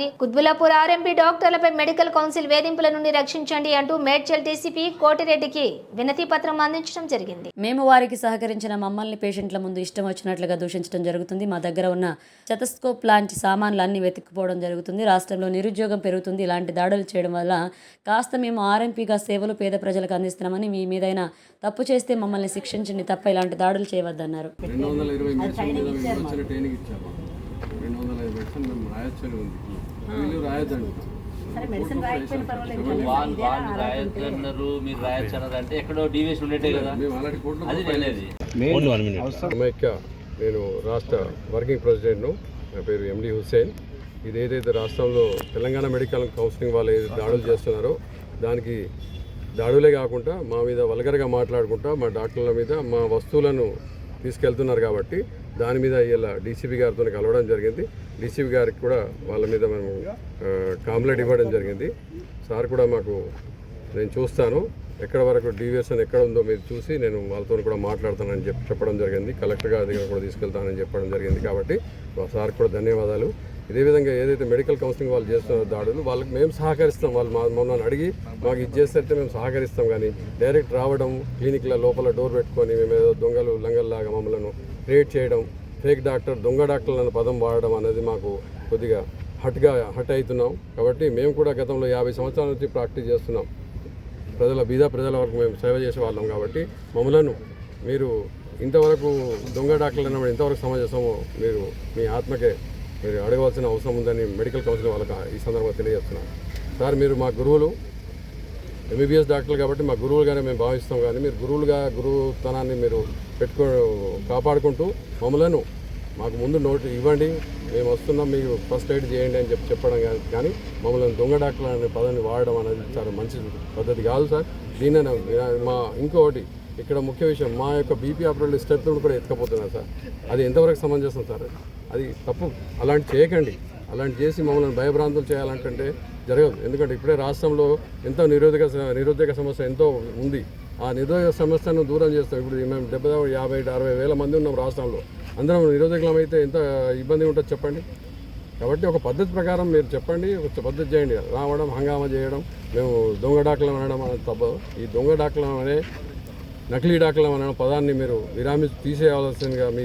మంత్రి కుత్బులాపూర్ ఆర్ఎంపీ డాక్టర్లపై medical council వేధింపుల నుండి రక్షించండి అంటూ మేడ్చల్ డీసీపీ కోటిరెడ్డికి వినతి పత్రం అందించడం జరిగింది. మేము వారికి సహకరించిన మమ్మల్ని పేషెంట్ల ముందు ఇష్టం వచ్చినట్లుగా దూషించడం జరుగుతుంది. మా దగ్గర ఉన్న చెతస్కోప్ లాంటి సామాన్లు అన్ని వెతుక్కుపోవడం జరుగుతుంది. రాష్ట్రంలో నిరుద్యోగం పెరుగుతుంది. ఇలాంటి దాడులు చేయడం వల్ల కాస్త మేము ఆర్ఎంపీగా సేవలు పేద ప్రజలకు అందిస్తున్నామని మీ మీదైనా తప్పు చేస్తే మమ్మల్ని శిక్షించండి తప్ప ఇలాంటి దాడులు చేయవద్దన్నారు. రెండు వందల మెడిసిన్ మేము రాయొచ్చని ఉంది వీళ్ళు రాయొద్దండి వాళ్ళు వాళ్ళు రాయొచ్చు అన్నారు మీరు రాయొచ్చు అన్నారు అంటే ఎక్కడో డీవియేషన్ ఉండేటే కదా. మేము అలాంటి కోర్టులో అది నేనేది. సమైక్య నేను రాష్ట్ర వర్కింగ్ ప్రెసిడెంట్ను నా పేరు ఎండి హుస్సేన్. ఇది ఏదైతే రాష్ట్రంలో తెలంగాణ మెడికల్ కౌన్సిలింగ్ వాళ్ళు ఏదైతే దాడులు చేస్తున్నారో దానికి దాడులే కాకుండా మా మీద వల్గర్గా మాట్లాడుకుంటా మా డాక్టర్ల మీద మా వస్తువులను తీసుకెళ్తున్నారు కాబట్టి దాని మీద ఇలా డీసీపీ గారితో కలవడం జరిగింది. డీసీపీ గారికి కూడా వాళ్ళ మీద మేము కాంప్లైంట్ ఇవ్వడం జరిగింది. సార్ కూడా మాకు నేను చూస్తాను. ఎక్కడ వరకు డీవియేషన్ ఎక్కడ ఉందో మీరు చూసి నేను వాళ్ళతో కూడా మాట్లాడతానని చెప్పి చెప్పడం జరిగింది. కలెక్టర్ గారి దగ్గర కూడా తీసుకెళ్తానని చెప్పడం జరిగింది కాబట్టి మా సార్ కూడా ధన్యవాదాలు. ఇదే విధంగా ఏదైతే మెడికల్ కౌన్సిలింగ్ వాళ్ళు చేస్తున్న దాడులు వాళ్ళకి మేము సహకరిస్తాం. వాళ్ళు మా మమ్మల్ని అడిగి మాకు ఇది చేస్తే మేము సహకరిస్తాం కానీ డైరెక్ట్ రావడం క్లినిక్ల లోపల డోర్ పెట్టుకొని మేము ఏదో దొంగలు లంగల్లాగా మమ్మల్ని క్రియేట్ చేయడం ఫేక్ డాక్టర్ దొంగ డాక్టర్లు పదం వాడడం అనేది మాకు కొద్దిగా హట్గా హట్ అవుతున్నాం. కాబట్టి మేము కూడా గతంలో యాభై సంవత్సరాల నుంచి ప్రాక్టీస్ చేస్తున్నాం. ప్రజల బీద ప్రజల వరకు మేము సేవ చేసే వాళ్ళం కాబట్టి మమ్మలను మీరు ఇంతవరకు దొంగ డాక్టర్లు అన్నప్పుడు ఇంతవరకు సమాజమో మీరు మీ ఆత్మకే మీరు అడగవలసిన అవసరం ఉందని మెడికల్ కౌన్సిల్ వాళ్ళకి ఈ సందర్భంగా తెలియజేస్తున్నాను. సార్ మీరు మా గురువులు ఎంబీబీఎస్ డాక్టర్లు కాబట్టి మా గురువులుగానే మేము భావిస్తాం కానీ మీరు గురువులుగా గురువుతనాన్ని మీరు పెట్టుకో కాపాడుకుంటూ మమ్మలను మాకు ముందు నోటు ఇవ్వండి. మేము వస్తున్నాం మీకు ఫస్ట్ ఎయిడ్ చేయండి అని చెప్పి చెప్పడం కానీ కానీ మమ్మల్ని దొంగ డాక్టర్ అనే పదాన్ని వాడడం అనేది చాలా మంచి పద్ధతి కాదు సార్. దీనిని మా ఇంకొకటి ఇక్కడ ముఖ్య విషయం మా యొక్క బీపీ ఆపరేటర్ స్టెప్లు కూడా ఎత్తుకపోతున్నారు సార్. అది ఎంతవరకు సమంజసం సార్? అది తప్పు. అలాంటి చేయకండి. అలాంటి చేసి మమ్మల్ని భయభ్రాంతులు చేయాలంటే జరగదు. ఎందుకంటే ఇప్పుడే రాష్ట్రంలో ఎంతో నిరోధక నిరుద్యోగ సమస్య ఎంతో ఉంది. ఆ నిరోధక సమస్యను దూరం చేస్తాం. ఇప్పుడు మేము డెబ్బై యాభై అరవై వేల మంది ఉన్నాం రాష్ట్రంలో. అందరం నిరోధకులం అయితే ఎంత ఇబ్బంది ఉంటుంది చెప్పండి. కాబట్టి ఒక పద్ధతి ప్రకారం మీరు చెప్పండి. ఒక పద్ధతి చేయండి. రావడం హంగామా చేయడం మేము దొంగ డాక్లం అనడం అనేది తప్పదు. ఈ దొంగ డాక్లం అనే నకిలీ డాక్టర్లు అనే పదాన్ని మీరు విరామి తీసేయవలసిందిగా మీ